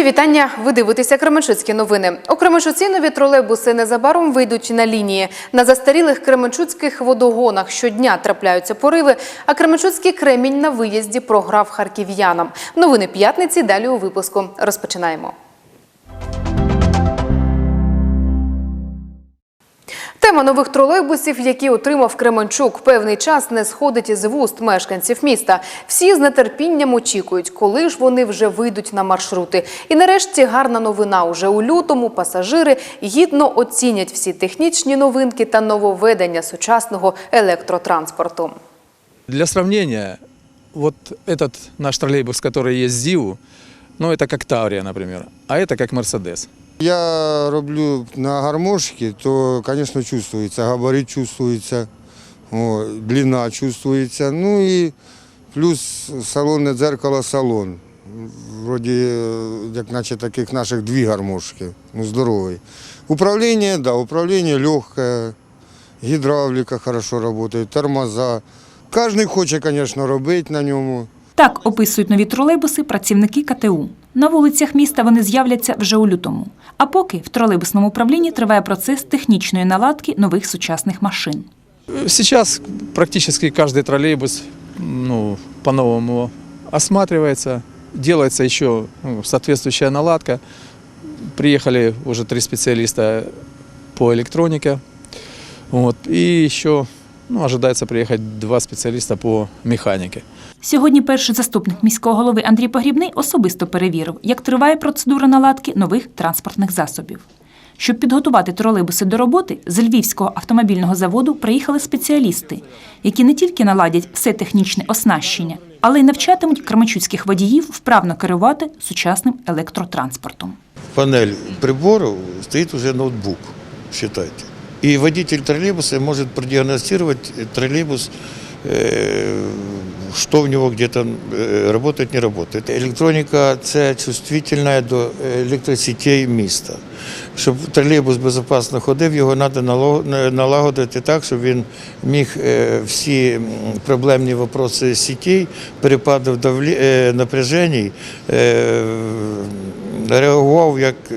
Мої вітання. Ви дивитеся Кременчуцькі новини. У Кременчуці нові тролейбуси незабаром вийдуть на лінії. На застарілих кременчуцьких водогонах щодня трапляються пориви, а Кременчуцький кремінь на виїзді програв харків'янам. Новини п'ятниці далі у випуску. Розпочинаємо. Тема нових тролейбусів, які отримав Кременчук, певний час не сходить із вуст мешканців міста. Всі з нетерпінням очікують, коли ж вони вже вийдуть на маршрути. І нарешті гарна новина. Уже у лютому пасажири гідно оцінять всі технічні новинки та нововведення сучасного електротранспорту. Для сравнения, вот этот наш троллейбус, который есть ЗИУ, ну это как Таврия, например, а это как Мерседес. Я роблю на гармошці, то, звісно, чувствується, габарит чувствується, о, длина чувствується. Ну і плюс салонне дзеркало салон. Вроді, е, як наче таких наших дві гармошки, ну здоровий. Управління, да, управління легке, гідравліка хорошо працює, тормоза. Кожен хоче, звісно, робити на ньому. Так описують нові тролейбуси працівники КТУ. На вулицях міста вони з'являться вже у лютому. А поки в тролейбусному управлінні триває процес технічної наладки нових сучасних машин. Сейчас практически каждый троллейбус ну, по-новому осматривается, делается еще ну, наладка. Приехали уже три специалиста по электронике. Вот, и еще ну, ожидается приехать два специалиста по механике. Сьогодні перший заступник міського голови Андрій Погрібний особисто перевірив, як триває процедура наладки нових транспортних засобів. Щоб підготувати тролейбуси до роботи, з Львівського автомобільного заводу приїхали спеціалісти, які не тільки наладять все технічне оснащення, але й навчатимуть кременчуцьких водіїв вправно керувати сучасним електротранспортом. панель приборов стоит уже ноутбук, считайте. И водитель троллейбуса может продиагностировать троллейбус, что в него где-то э, работает, не работает. Електроніка – це чувствительна до електросетей міста. Щоб тролейбус безпечно ходив, його треба налагодити так, щоб він міг е, всі проблемні вопроси давлі- е, напряжень, е, реагував як е,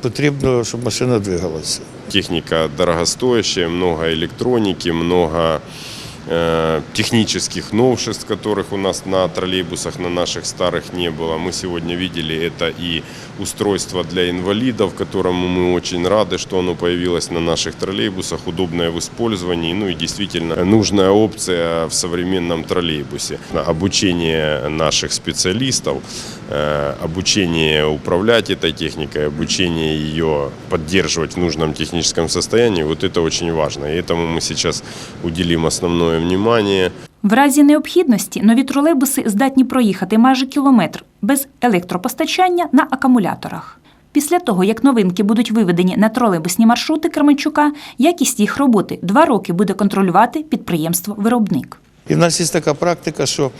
потрібно, щоб машина двигалася. Техника дорогостоящая, много электроники, много э, технических новшеств, которых у нас на троллейбусах, на наших старых не было. Мы сегодня видели это и устройство для инвалидов, которому мы очень рады, что оно появилось на наших троллейбусах, удобное в использовании, ну и действительно нужная опция в современном троллейбусе. Обучение наших специалистов, обучение управлять этой техникой, обучение ее поддерживать в нужном техническом состоянии, вот это очень важно. И этому мы сейчас уделим основное внимание. В разі необхідності нові тролейбуси здатні проїхати майже кілометр без електропостачання на акумуляторах. Після того, як новинки будуть виведені на тролейбусні маршрути Кременчука, якість їх роботи два роки буде контролювати підприємство-виробник. І в нас є така практика, що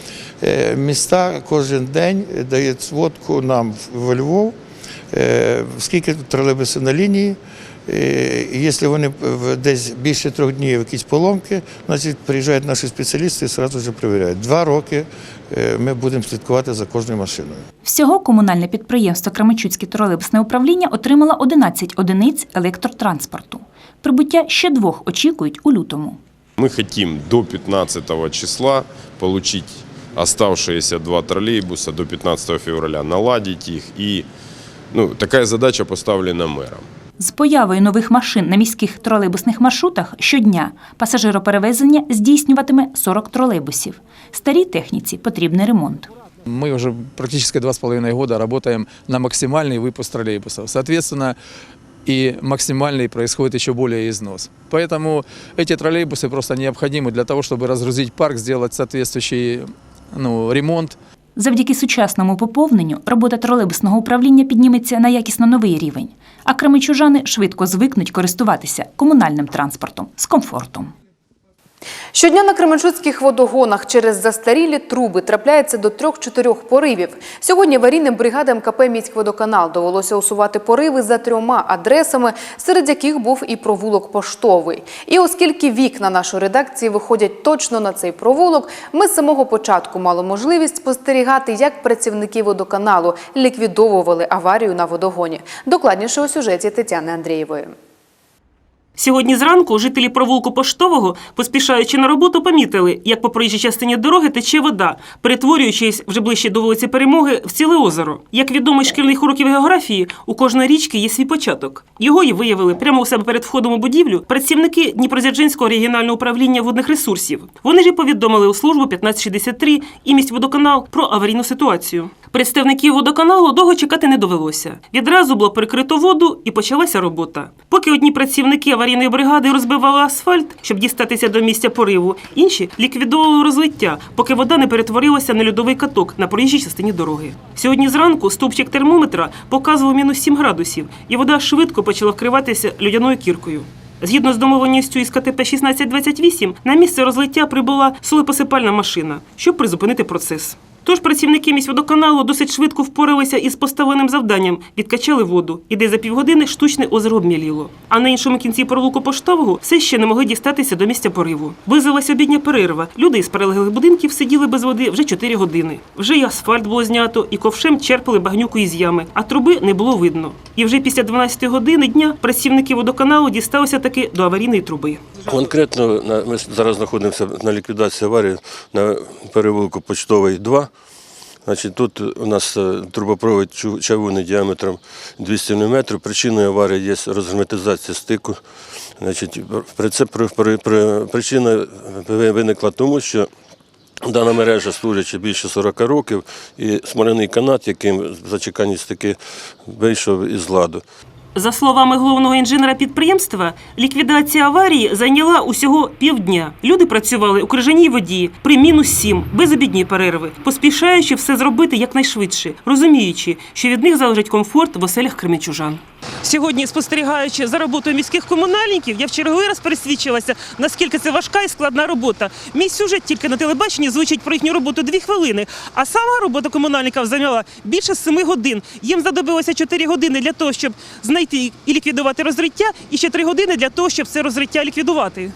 е, міста кожен день дають сводку нам в Львов, е, скільки тролейбусів на лінії. Е, і Якщо вони десь більше трьох днів якісь поломки, значить приїжджають наші спеціалісти і одразу вже перевіряють. Два роки ми будемо слідкувати за кожною машиною. Всього комунальне підприємство Кременчуцьке тролейбусне управління отримало 11 одиниць електротранспорту. Прибуття ще двох очікують у лютому. Мы хотим до 15 числа получить оставшиеся два троллейбуса до 15 февраля, наладить их. И ну, такая задача поставлена мэром. З появою нових машин на міських тролейбусних маршрутах щодня пасажироперевезення здійснюватиме 40 тролейбусів. Старій техніці потрібний ремонт. Мы уже практически два с половиной года работаем на максимальный выпуск троллейбусов. Соответственно, и максимальный происходит еще более износ. Поэтому эти троллейбусы просто необходимы для того, чтобы разгрузить парк, сделать соответствующий ну, ремонт. Завдяки сучасному поповненню робота тролейбусного управління підніметься на якісно новий рівень, а кременчужани швидко звикнуть користуватися комунальним транспортом з комфортом. Щодня на Кременчуцьких водогонах через застарілі труби трапляється до трьох-чотирьох поривів. Сьогодні аварійним бригадам КП «Міськводоканал» довелося усувати пориви за трьома адресами, серед яких був і провулок поштовий. І оскільки вікна нашої редакції виходять точно на цей провулок, ми з самого початку мали можливість спостерігати, як працівники водоканалу ліквідовували аварію на водогоні. Докладніше у сюжеті Тетяни Андрієвої. Сьогодні зранку жителі провулку Поштового, поспішаючи на роботу, помітили, як по проїжджій частині дороги тече вода, перетворюючись вже ближче до вулиці Перемоги в ціле озеро. Як відомо з шкільних уроків географії, у кожної річки є свій початок. Його і виявили прямо у себе перед входом у будівлю працівники Дніпродзержинського регіонального управління водних ресурсів. Вони ж повідомили у службу 1563 і міськ водоканал про аварійну ситуацію. Представників водоканалу довго чекати не довелося. Відразу було перекрито воду і почалася робота. Поки одні працівники аварійної бригади розбивали асфальт, щоб дістатися до місця пориву, інші ліквідовували розлиття, поки вода не перетворилася на льодовий каток на проїжджій частині дороги. Сьогодні зранку стовпчик термометра показував мінус 7 градусів, і вода швидко почала вкриватися льодяною кіркою. Згідно з домовленістю із КТП 1628, на місце розлиття прибула солепосипальна машина, щоб призупинити процес. Тож працівники міськводоканалу досить швидко впоралися із поставленим завданням, відкачали воду, і десь за півгодини штучне озеро обміліло. А на іншому кінці провулку поштового все ще не могли дістатися до місця пориву. Визвалася обідня перерва. Люди із перелеглих будинків сиділи без води вже 4 години. Вже й асфальт було знято, і ковшем черпали багнюку із ями, а труби не було видно. І вже після 12 години дня працівники водоканалу дісталися таки до аварійної труби. Конкретно ми зараз знаходимося на ліквідації аварії на перевулку Почтовий 2. Значить, тут у нас е, трубопровід чавуни діаметром 200 мм. Причиною аварії є розгерметизація стику. Значить, причина виникла тому, що Дана мережа служить більше 40 років, і смоляний канат, яким зачекані стики вийшов із ладу. За словами головного інженера підприємства, ліквідація аварії зайняла усього півдня. Люди працювали у крижаній воді при мінус сім, без обідньої перерви, поспішаючи все зробити якнайшвидше, розуміючи, що від них залежить комфорт в оселях кремічужан. Сьогодні, спостерігаючи за роботою міських комунальників, я в черговий раз пересвідчилася, наскільки це важка і складна робота. Мій сюжет тільки на телебаченні звучить про їхню роботу дві хвилини, а сама робота комунальників зайняла більше семи годин. Їм знадобилося чотири години для того, щоб знайти і ліквідувати розриття, і ще три години для того, щоб це розриття ліквідувати.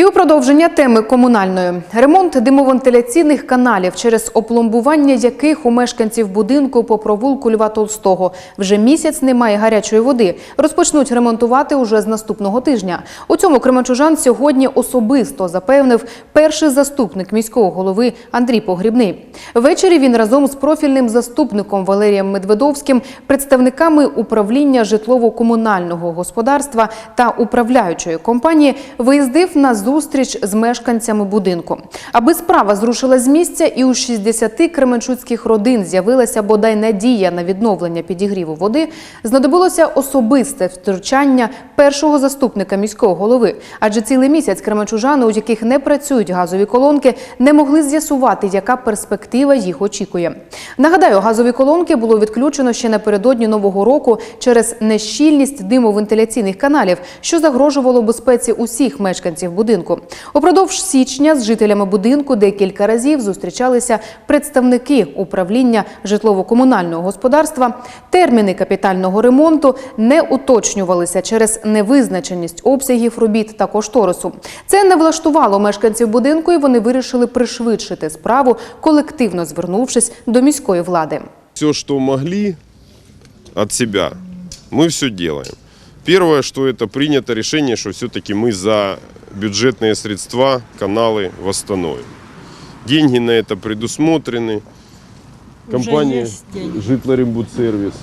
І у продовження теми комунальної ремонт димовентиляційних каналів, через опломбування яких у мешканців будинку по провулку Льва Толстого вже місяць немає гарячої води. Розпочнуть ремонтувати уже з наступного тижня. У цьому Кременчужан сьогодні особисто запевнив перший заступник міського голови Андрій Погрібний. Ввечері він разом з профільним заступником Валерієм Медведовським, представниками управління житлово-комунального господарства та управляючої компанії виїздив на зустріч з мешканцями будинку. Аби справа зрушила з місця, і у 60 кременчуцьких родин з'явилася бодай надія на відновлення підігріву води, знадобилося особисте втручання першого заступника міського голови. Адже цілий місяць кременчужани, у яких не працюють газові колонки, не могли з'ясувати, яка перспектива їх очікує. Нагадаю, газові колонки було відключено ще напередодні нового року через нещільність димовентиляційних каналів, що загрожувало безпеці усіх мешканців будинку Упродовж січня з жителями будинку декілька разів зустрічалися представники управління житлово-комунального господарства. Терміни капітального ремонту не уточнювалися через невизначеність обсягів робіт та кошторису. Це не влаштувало мешканців будинку, і вони вирішили пришвидшити справу, колективно звернувшись до міської влади. все, что могли от себя, мы все делаем. Первое, что это принято решение, что все-таки мы за бюджетные средства каналы восстановим. Деньги на это предусмотрены. Компания Житлорембудсервис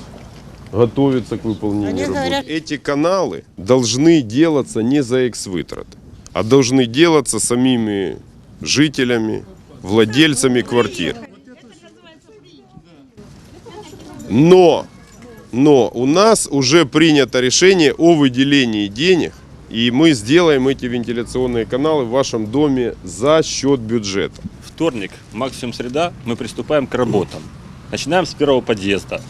готовится к выполнению работ. Эти каналы должны делаться не за экс-вытраты, а должны делаться самими жителями, владельцами квартир. Но, но у нас уже принято решение о выделении денег, и мы сделаем эти вентиляционные каналы в вашем доме за счет бюджета. вторник, максимум среда, мы приступаем к работам. Начинаем с первого подъезда.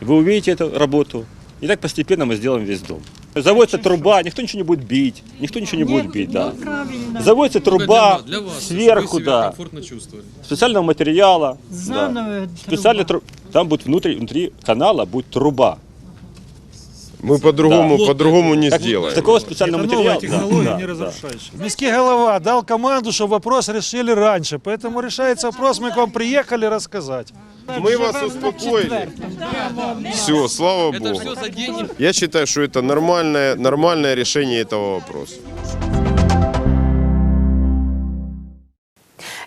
Вы увидите эту работу, и так постепенно мы сделаем весь дом. Заводится труба, никто ничего не будет бить, никто ничего не будет бить, да. Заводится труба сверху, да, специального материала, да. Специальный тру- Там будет внутри, внутри канала будет труба. Мы по-другому, по-другому не Так- сделаем. Такого специального Это новая материала. технология, да, не да, да. разрушающая. Міський голова дал команду, чтобы вопрос решили раньше. Поэтому решается вопрос, мы к вам приехали рассказать. Мы вас успокоили. Все, слава Богу. Я считаю, что это нормальное, нормальное решение этого вопроса.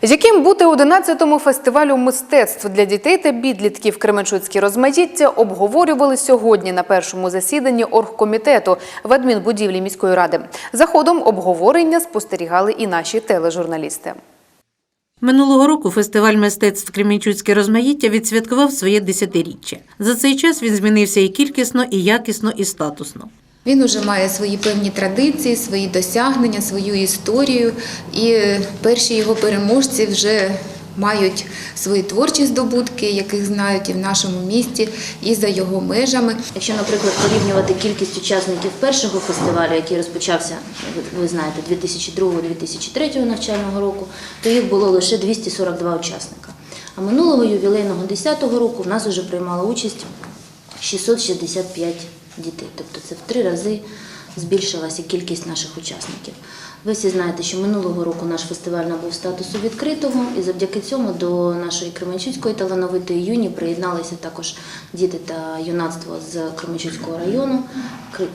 Яким бути 11-му фестивалю мистецтв для дітей та підлітків Кременчуцькі розмаїття обговорювали сьогодні на першому засіданні оргкомітету в адмінбудівлі міської ради. За ходом обговорення спостерігали і наші тележурналісти. Минулого року фестиваль мистецтв Кремінчуцьке розмаїття відсвяткував своє десятиріччя. За цей час він змінився і кількісно, і якісно, і статусно. Він уже має свої певні традиції, свої досягнення, свою історію, і перші його переможці вже мають свої творчі здобутки, яких знають і в нашому місті, і за його межами. Якщо, наприклад, порівнювати кількість учасників першого фестивалю, який розпочався, ви- знаєте, 2002-2003 навчального року, то їх було лише 242 учасника. А минулого ювілейного 10-го року в нас вже приймало участь 665 дітей. Тобто це в три рази збільшилася кількість наших учасників. Ви всі знаєте, що минулого року наш фестиваль набув статусу відкритого, і завдяки цьому до нашої Кременчуцької талановитої юні приєдналися також діти та юнацтво з Кременчуцького району,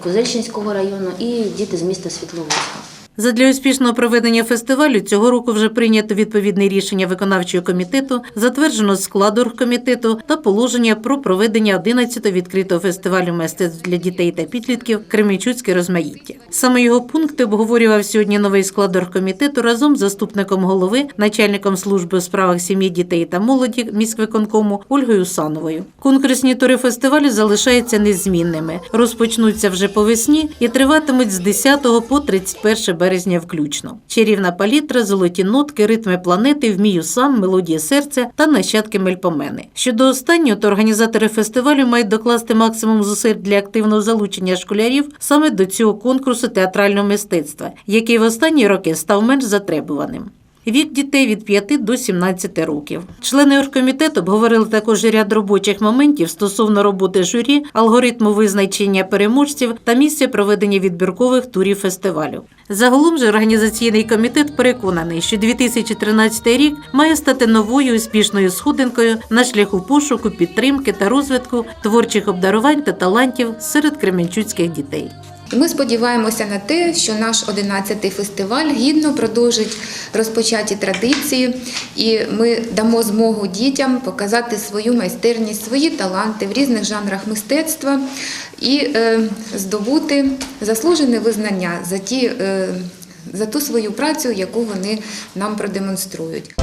Козельщинського району і діти з міста Світловодська. Задля успішного проведення фестивалю цього року вже прийнято відповідне рішення виконавчого комітету, затверджено склад оргкомітету та положення про проведення 11-го відкритого фестивалю мистецтв для дітей та підлітків Кремічуцьке розмаїття. Саме його пункти обговорював сьогодні новий склад оргкомітету разом з заступником голови, начальником служби у справах сім'ї, дітей та молоді міськвиконкому Ольгою Сановою. Конкурсні тури фестивалю залишаються незмінними. Розпочнуться вже по весні і триватимуть з 10 по 31 березня включно. Чарівна палітра, золоті нотки, ритми планети, вмію сам, мелодія серця та нащадки мельпомени. Щодо останнього, то організатори фестивалю мають докласти максимум зусиль для активного залучення школярів саме до цього конкурсу театрального мистецтва, який в останні роки став менш затребуваним. Вік дітей від 5 до 17 років. Члени оргкомітету обговорили також ряд робочих моментів стосовно роботи журі, алгоритму визначення переможців та місця проведення відбіркових турів фестивалю. Загалом же організаційний комітет переконаний, що 2013 рік має стати новою успішною сходинкою на шляху пошуку, підтримки та розвитку творчих обдарувань та талантів серед кременчуцьких дітей. Ми сподіваємося на те, що наш 11-й фестиваль гідно продовжить розпочаті традиції, і ми дамо змогу дітям показати свою майстерність, свої таланти в різних жанрах мистецтва і е, здобути заслужене визнання за, ті, е, за ту свою працю, яку вони нам продемонструють.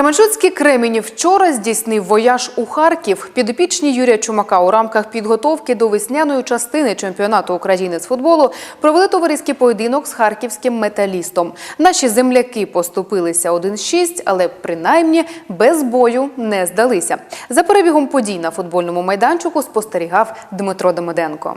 Кременчуцький Кремінь вчора здійснив вояж у Харків. Підопічні Юрія Чумака у рамках підготовки до весняної частини чемпіонату України з футболу провели товариський поєдинок з харківським металістом. Наші земляки поступилися 1-6, але принаймні без бою не здалися. За перебігом подій на футбольному майданчику спостерігав Дмитро Демиденко.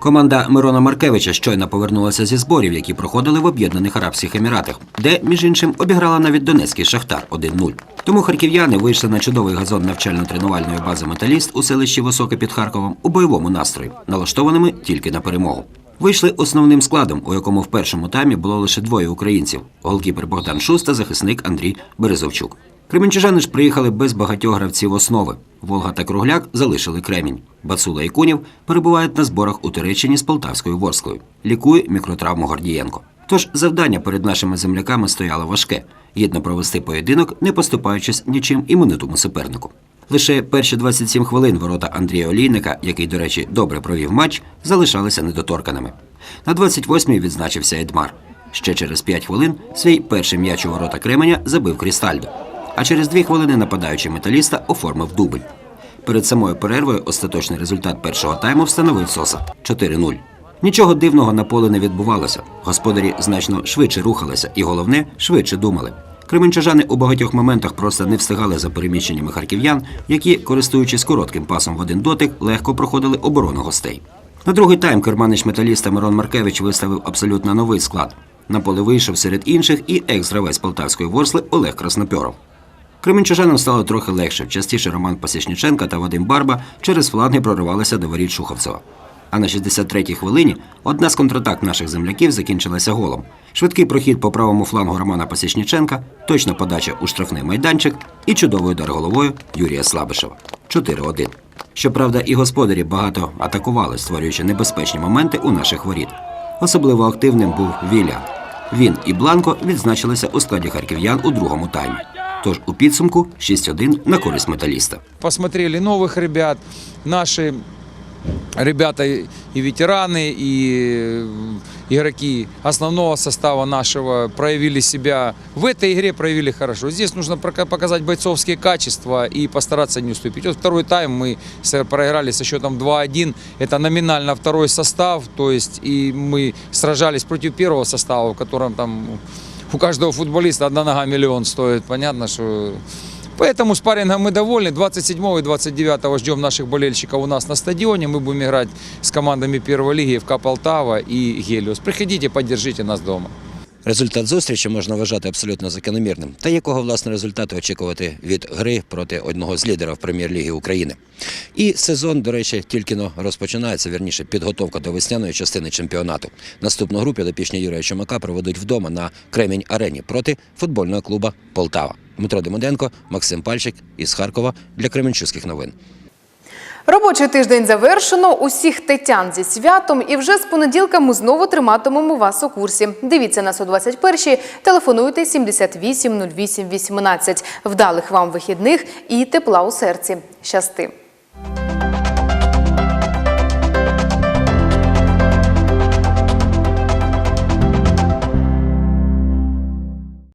Команда Мирона Маркевича щойно повернулася зі зборів, які проходили в Об'єднаних Арабських Еміратах, де, між іншим, обіграла навіть Донецький Шахтар 1-0. Тому харків'яни вийшли на чудовий газон навчально-тренувальної бази Металіст у селищі Високе під Харковом у бойовому настрої, налаштованими тільки на перемогу. Вийшли основним складом, у якому в першому таймі було лише двоє українців: голкіпер Богдан Шуст та захисник Андрій Березовчук. Кременчужани ж приїхали без багатьох гравців основи. Волга та Кругляк залишили Кремінь. Бацула і Кунів перебувають на зборах у Туреччині з Полтавською Ворською. Лікує мікротравму Гордієнко. Тож завдання перед нашими земляками стояло важке гідно провести поєдинок, не поступаючись нічим іменитому супернику. Лише перші 27 хвилин ворота Андрія Олійника, який, до речі, добре провів матч, залишалися недоторканими. На 28-й відзначився Едмар. Ще через 5 хвилин свій перший м'яч у ворота Кременя забив Крістальдо. А через 2 хвилини нападаючий металіста оформив дубль. Перед самою перервою остаточний результат першого тайму встановив Соса 4-0. Нічого дивного на поле не відбувалося. Господарі значно швидше рухалися і, головне, швидше думали. Кременчужани у багатьох моментах просто не встигали за переміщеннями харків'ян, які, користуючись коротким пасом в один дотик, легко проходили оборону гостей. На другий тайм керманич металіста Мирон Маркевич виставив абсолютно новий склад. На поле вийшов серед інших і екс-гравець полтавської ворсли Олег Краснопьоров. Кременчужанам стало трохи легше. Частіше Роман Пасічніченка та Вадим Барба через фланги проривалися до воріт Шуховцева. А на 63-й хвилині одна з контратак наших земляків закінчилася голом. Швидкий прохід по правому флангу Романа Пасічніченка, точна подача у штрафний майданчик і чудовий удар головою Юрія Слабишева. 4-1. Щоправда, і господарі багато атакували, створюючи небезпечні моменти у наших воріт. Особливо активним був Вілян. Він і Бланко відзначилися у складі харків'ян у другому таймі. Тож у підсумку 6-1 на користь металіста. Посмотрели новых ребят, наши ребята и ветераны, и игроки основного состава нашего проявили себя в этой игре, проявили хорошо. Здесь нужно прока- показать бойцовские качества и постараться не уступить. Вот второй тайм мы с- проиграли со счетом 2-1. Это номинально второй состав, то есть и мы сражались против первого состава, в котором там у каждого футболиста одна нога миллион стоит. Понятно, что Поэтому спаррингом мы довольны. 27 и 29 ждем наших болельщиков у нас на стадионе. Мы будем играть с командами первой лиги ФК Полтава и Гелиос. Приходите, поддержите нас дома. Результат зустрічі можна вважати абсолютно закономірним. Та якого власне результату очікувати від гри проти одного з лідерів прем'єр-ліги України? І сезон, до речі, тільки но розпочинається. Вірніше, підготовка до весняної частини чемпіонату. Наступну гру підопічні Юрія Чумака проведуть вдома на Кремінь Арені проти футбольного клуба Полтава. Дмитро Демиденко, Максим Пальчик із Харкова для Кременчуцьких новин. Робочий тиждень завершено. Усіх тетян зі святом. І вже з понеділка ми знову триматимемо вас у курсі. Дивіться нас о 21-й, телефонуйте 78 08 18. Вдалих вам вихідних і тепла у серці. Щасти!